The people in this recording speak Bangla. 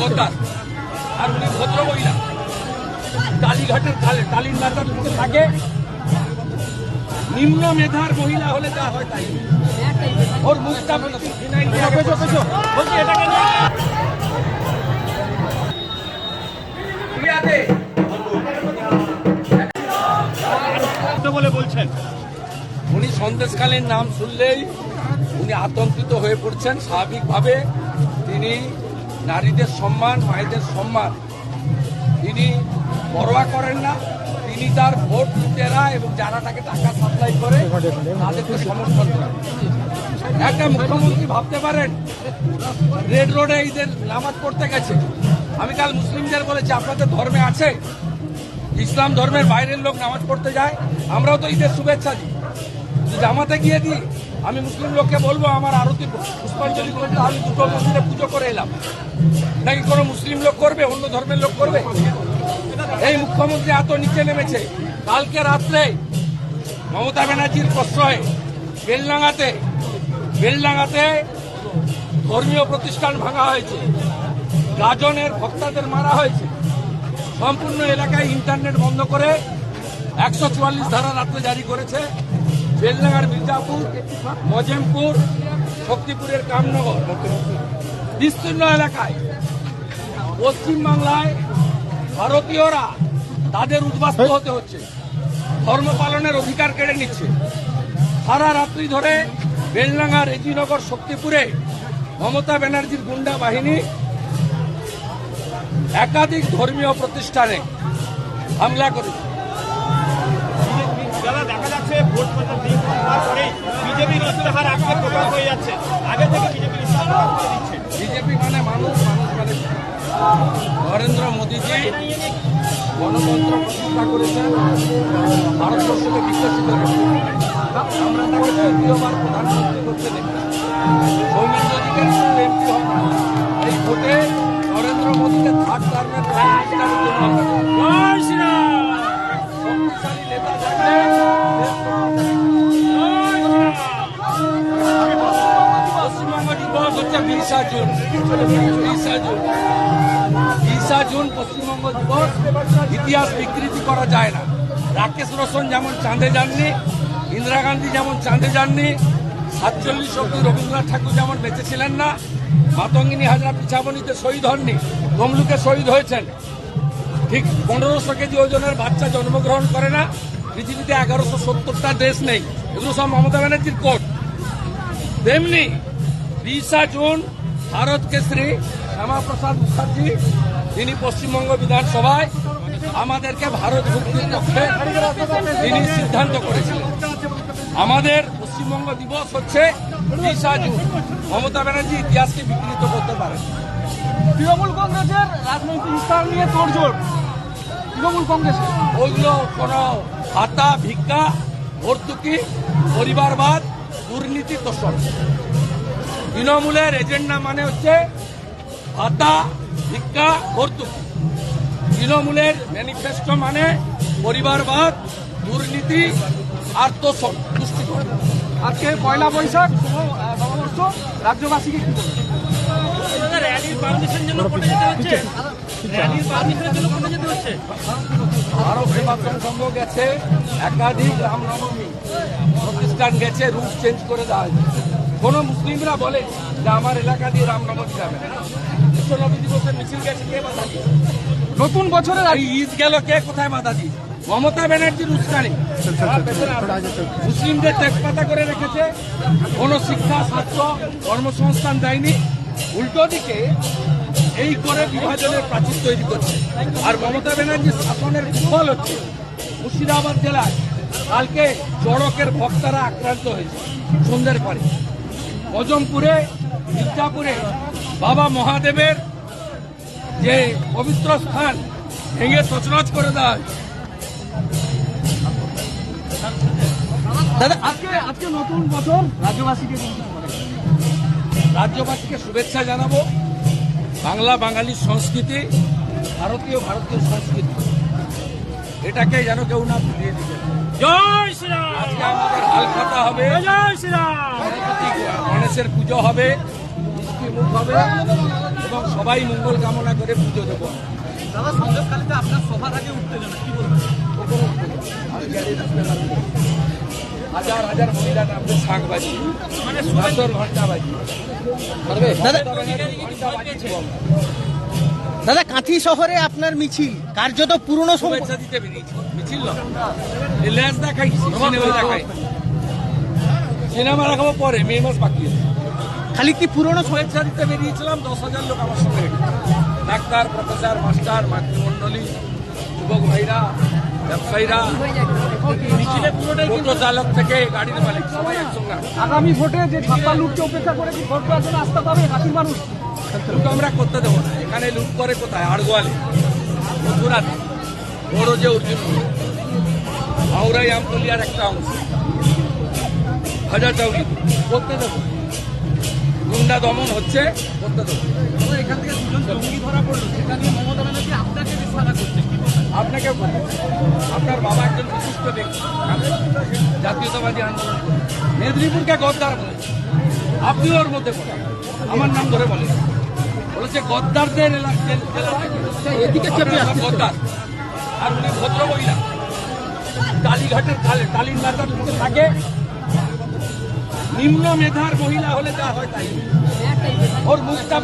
গদ্দার আর উনি ভদ্র মহিলা। কালীঘাটের কালে কালীর মাতার দিকে থাকে। নিম্ন মেধার মহিলা হলে যা হয় তাই। ওর মুখটা বলছি বলছি। এটাকে বলে বলছেন। উনি সন্দেশকালীন নাম শুনলেই উনি আতঙ্কিত হয়ে পড়ছেন স্বাভাবিকভাবে তিনি নারীদের সম্মান, মায়েদের সম্মান। তিনি পরোয়া করেন না, তিনি তার ভোট লুটেরা এবং যারা তাকে টাকা সাপ্লাই করে, তাদেরকে সমর্থন করেন একটা মুখ্যমন্ত্রী ভাবতে পারেন, রেড রোডে ঈদের নামাজ পড়তে গেছে। আমি কাল মুসলিমদের বলেছি, আপনাদের ধর্মে আছে? ইসলাম ধর্মের বাইরের লোক নামাজ পড়তে যায়। আমরাও তো ঈদের শুভেচ্ছা দিই। জামাতে গিয়ে দিই আমি মুসলিম লোককে বলব, আমার আরতি পুষ্পাঞ্জলি করতে আমি দুটো মন্দিরে পুজো করে এলাম। নাকি কোনো মুসলিম লোক করবে, অন্য ধর্মের লোক করবে? এই মুখ্যমন্ত্রী এত নিচে নেমেছে। কালকে রাত্রে মমতা ব্যানার্জির প্রশ্রয়ে, বেলডাঙ্গাতে বেলডাঙ্গাতে ধর্মীয় প্রতিষ্ঠান ভাঙা হয়েছে। গাজনের ভক্তাদের মারা হয়েছে। সম্পূর্ণ এলাকায় ইন্টারনেট বন্ধ করে একশো চুয়াল্লিশ ধারা রাত্রে জারি করেছে। বেলডাঙ্গার মির্জাপুর, মজেমপুর, শক্তিপুরের কামনগর। বিস্তীর্ণ এলাকায় পশ্চিমবাংলায় ভারতীয়রা তাদের উদ্বাস্ত হতে হচ্ছে। ধর্ম পালনের অধিকার কেড়ে নিচ্ছে। সারা রাত্রি ধরে বেলডাঙ্গা রেজিনগর, শক্তিপুরে মমতা ব্যানার্জির গুন্ডা বাহিনী একাধিক ধর্মীয় প্রতিষ্ঠানে হামলা করেছে। যাচ্ছে ভোট প্রচার দিন হওয়ার পরেই বিজেপির ইস্তেহার আজকে প্রকাশ হয়ে যাচ্ছে। আগে থেকে বিজেপির ইস্তেহার করে দিচ্ছে। বিজেপি মানে মানুষ মানুষ মানে নরেন্দ্র মোদীজি, গণতন্ত্র প্রতিষ্ঠা করেছেন, ভারতবর্ষকে বিকশিত করেছেন আমরা তাকে তৃতীয়বার প্রধানমন্ত্রী করতে দেখি সৌমিত্র অধিকারী হচ্ছে বিশা জুন। বিশা জুন। বিশা জুন পশ্চিমবঙ্গ দিবস, ইতিহাস বিকৃতি করা যায় না। রাকেশ রোশন যেমন চাঁদে যাননি, ইন্দিরা গান্ধী যেমন চাঁদে যাননি, সাতচল্লিশ অব্দি রবীন্দ্রনাথ ঠাকুর যেমন বেঁচে ছিলেন না, মাতঙ্গিনী হাজরা পিছাবনিতে শহীদ হননি, তমলুকে শহীদ হয়েছেন। ঠিক পনেরোশো কেজি ওজনের বাচ্চা জন্মগ্রহণ করে না, পৃথিবীতে এগারোশো সত্তরটা দেশ নেই। এগুলো সব মমতা ব্যানার্জির কোট। তেমনি বিশা জুন ভারত কেশরী শ্যামাপ্রসাদ মুখার্জি তিনি পশ্চিমবঙ্গ বিধানসভায় আমাদেরকে ভারত মুক্তির পক্ষে তিনি সিদ্ধান্ত করেছিলেন আমাদের পশ্চিমবঙ্গ দিবস হচ্ছে বিশা জুন। মমতা ব্যানার্জি ইতিহাসকে বিকৃত করতে পারেন। তৃণমূল কংগ্রেসের রাজনৈতিক স্থান নিয়ে তোড়জোড়। তৃণমূল কংগ্রেসের। ওইগুলো কোনো ভাতা ভিক্ষা ভর্তুকি পরিবারবাদ দুর্নীতি তোষণ। তৃণমূলের এজেন্ডা মানে হচ্ছে ভাতা ভিক্ষা ভর্তুকি। তৃণমূলের ম্যানিফেস্টো মানে পরিবারবাদ দুর্নীতি আর তুষ্টিকরণ আজকে পয়লা বৈশাখ শুভ নববর্ষ। রাজ্যবাসীকে কি ভারত সংঘ গেছে একাধিক রামনবমী। প্রতিষ্ঠান গেছে রুট চেঞ্জ করে দেওয়া হয়েছে। কোনো মুসলিমরা বলে যে আমার এলাকা দিয়ে রামনবমী যাবে না। বিশ্বনবী দিবসের মিছিল গেছে কে বাধা দিয়ে নতুন বছরের ঈদ গেল কে কোথায় বাধা দিয়ে মমতা ব্যানার্জির উস্কানি। মুসলিমদের তেজপাতা করে রেখেছে কোনো শিক্ষা স্বাস্থ্য কর্মসংস্থান দেয়নি। উল্টো দিকে এই করে বিভাজনের প্রাচীর তৈরি করছে। আর মমতা ব্যানার্জির শাসনের ফল হচ্ছে। মুর্শিদাবাদ জেলায় কালকে চড়কের ভক্তারা আক্রান্ত হয়েছে সন্ধ্যের পরে। অজমপুরে মির্জাপুরে বাবা মহাদেবের যে পবিত্র স্থান ভেঙে তছনছ করে দেওয়া হয়েছে দাদা আজকে আজকে নতুন বছর রাজ্যবাসীকে রাজ্যবাসীকে শুভেচ্ছা জানাব। বাংলা বাঙালির সংস্কৃতি ভারতীয় ভারতীয় সংস্কৃতি। এটাকে যেন কেউ না ভুলিয়ে দিতে জয় শ্রীরাম। আজকে আমাদের হবে। জয় শ্রীরাম। গণেশের পুজো হবে হবে এবং সবাই মঙ্গল কামনা করে পুজো দেবো। দাদা সন্দেশকালীতে আপনার সভার আগে উত্তেজনা কি বলবেন? হাজার হাজার মহিলা নামবে শাঁখ বাজি মানে বাসর ঘণ্টা বাজি দাদা কাঁথি শহরে আপনার মিছিল কার্যত পুরনো সম- শুভেচ্ছা দিতে বেরিয়েছি মিছিল রিলায়েন্স দেখাই দেখাই। সিনেমা দেখাবো পরে মে মাস বাকি। খালি কি পুরনো সম- শুভেচ্ছা দিতে বেরিয়েছিলাম? দশ হাজার লোক আমার সঙ্গে ডাক্তার প্রফেসর মাস্টার মাতৃমণ্ডলী যুবক ভাইরা ব্যবসায়ীরা চালক থেকে গাড়ির মালিক সবাই একসঙ্গে আসে। আগামী ভোটে যে ছাপ্পা লুটকে উপেক্ষা করে কি ভোট দেওয়ার জন্য আসতে পাবে? কাশির মানুষ? লুট আমরা করতে দেবো না। এখানে লুট করে কোথায়? আড়গোয়ালে। মথুরাত। বড় যে অর্জুন। হাওড়াই আমতলিয়ার একটা অংশ। হাজার চাউলি করতে দেবো। গুন্ডা দমন হচ্ছে করতে দেবো। এখান থেকে দুজন জঙ্গি ধরা পড়ল সেটা নিয়ে মমতা ব্যানার্জি আপনাকে করছে আপনাকে আপনার বাবা একজন বিশিষ্ট ব্যক্তি জাতীয়তাবাদী আন্দোলন। মেদিনীপুরকে গদ্দার বলেছে আপনি ওর মধ্যে পড়েন। আমার নাম ধরে বলেন বলেছে গদ্দারদের। এদিকে। গদ্দার। আর উনি ভদ্র মহিলা কালীঘাটের কালে কালীর মাতার থাকে। নিম্ন মেধার মহিলা হলে যা হয় তাই। ওর মুখটা